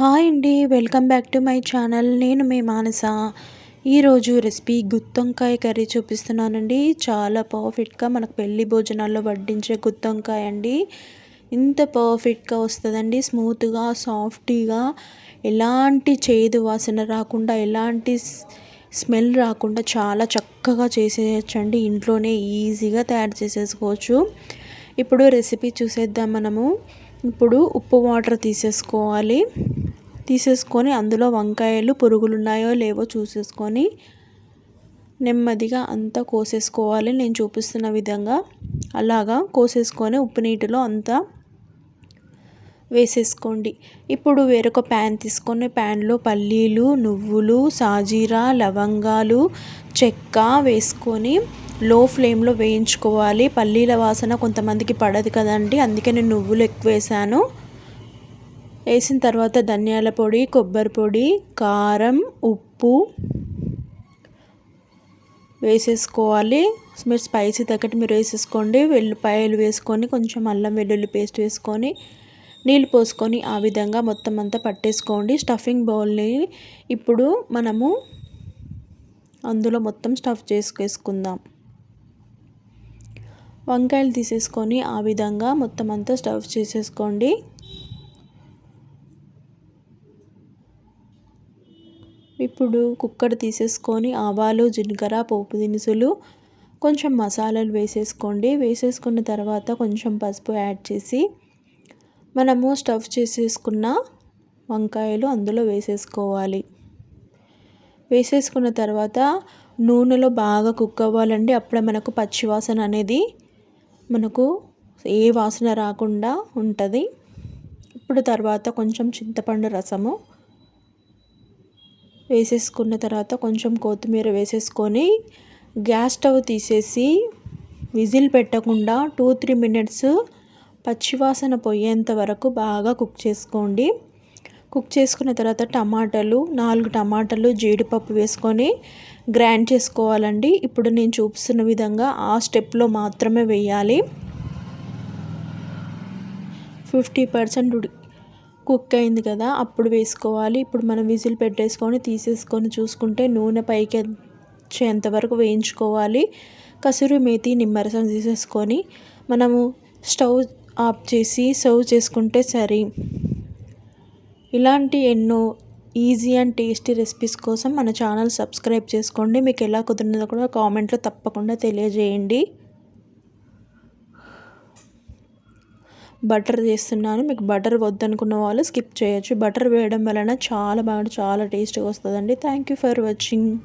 Hi అండి welcome back to my channel. నేను మీ మానస. ఈరోజు రెసిపీ గుత్తొంకాయ కర్రీ చూపిస్తున్నానండి. చాలా పర్ఫెక్ట్గా మనకు పెళ్ళి భోజనాల్లో వడ్డించే గుత్తొంకాయ అండి. ఇంత పర్ఫెక్ట్గా వస్తుందండి. స్మూత్గా సాఫ్టీగా. ఎలాంటి చేదు వాసన రాకుండా ఎలాంటి స్మెల్ రాకుండా చాలా చక్కగా చేసేయచ్చండి. ఇంట్లోనే ఈజీగా తయారు చేసేసుకోవచ్చు. ఇప్పుడు రెసిపీ చూసేద్దాం మనము. ఇప్పుడు ఉప్పు వాటర్ తీసేసుకోవాలి. తీసేసుకొని అందులో వంకాయలు పురుగులు ఉన్నాయో లేవో చూసేసుకొని నెమ్మదిగా అంతా కోసేసుకోవాలి. నేను చూపిస్తున్న విధంగా అలాగా కోసేసుకొని ఉప్పు నీటిలో అంతా వేసేసుకోండి. ఇప్పుడు వేరొక ప్యాన్ తీసుకొని ప్యాన్లో పల్లీలు నువ్వులు సాజీరా లవంగాలు చెక్క వేసుకొని లో ఫ్లేమ్లో వేయించుకోవాలి. పల్లీల వాసన కొంతమందికి పడదు కదండి అందుకే నేను నువ్వులు ఎక్కువ వేసాను. వేసిన తర్వాత ధనియాల పొడి కొబ్బరి పొడి కారం ఉప్పు వేసేసుకోవాలి. మీరు స్పైసీ తగ్గట్టు మీరు వేసేసుకోండి. వెల్లిపాయలు వేసుకొని కొంచెం అల్లం వెల్లుల్లి పేస్ట్ వేసుకొని నీళ్ళు పోసుకొని ఆ విధంగా మొత్తం అంతా పట్టేసుకోండి. స్టఫింగ్ బౌల్ని ఇప్పుడు మనము అందులో మొత్తం స్టఫ్ చేసుకేసుకుందాం. వంకాయలు తీసేసుకొని ఆ విధంగా మొత్తం అంతా స్టవ్ చేసేసుకోండి. ఇప్పుడు కుక్కర్ తీసేసుకొని ఆవాలు జీలకర్ర పోపు దినుసులు కొంచెం మసాలాలు వేసేసుకోండి. వేసేసుకున్న తర్వాత కొంచెం పసుపు యాడ్ చేసి మనము స్టఫ్ చేసేసుకున్న వంకాయలు అందులో వేసేసుకోవాలి. వేసేసుకున్న తర్వాత నూనెలో బాగా కుక్ అవ్వాలండి. అప్పుడే మనకు పచ్చివాసన అనేది మనకు ఏ వాసన రాకుండా ఉంటుంది. ఇప్పుడు తర్వాత కొంచెం చింతపండు రసము వేసేసుకున్న తర్వాత కొంచెం కొత్తిమీర వేసేసుకొని గ్యాస్ స్టవ్ తీసేసి విజిల్ పెట్టకుండా టూ త్రీ మినిట్స్ పచ్చివాసన పోయేంత వరకు బాగా కుక్ చేసుకోండి. కుక్ చేసుకున్న తర్వాత టమాటాలు నాలుగు టమాటాలు జీడిపప్పు వేసుకొని గ్రైండ్ చేసుకోవాలండి. ఇప్పుడు నేను చూపిస్తున్న విధంగా ఆ స్టెప్లో మాత్రమే వేయాలి. ఫిఫ్టీ పర్సెంట్ కుక్ అయింది కదా అప్పుడు వేసుకోవాలి. ఇప్పుడు మనం విజిల్ పెట్టేసుకొని తీసేసుకొని చూసుకుంటే నూనె పైకి వచ్చేంత వరకు వేయించుకోవాలి. కసూరి మేతి నిమ్మరసం తీసేసుకొని మనము స్టవ్ ఆఫ్ చేసి సర్వ్ చేసుకుంటే సరే. ఇలాంటి ఎన్నో ఈజీ అండ్ టేస్టీ రెసిపీస్ కోసం మన ఛానల్ సబ్స్క్రైబ్ చేసుకోండి. మీకు ఎలా కుదిరినదో కూడా కామెంట్లో తప్పకుండా తెలియజేయండి. బటర్ చేస్తున్నాను. మీకు బటర్ వద్దనుకున్న వాళ్ళు స్కిప్ చేయొచ్చు. బటర్ వేయడం వలన చాలా బాగా చాలా టేస్ట్గా వస్తుందండి. Thank you for watching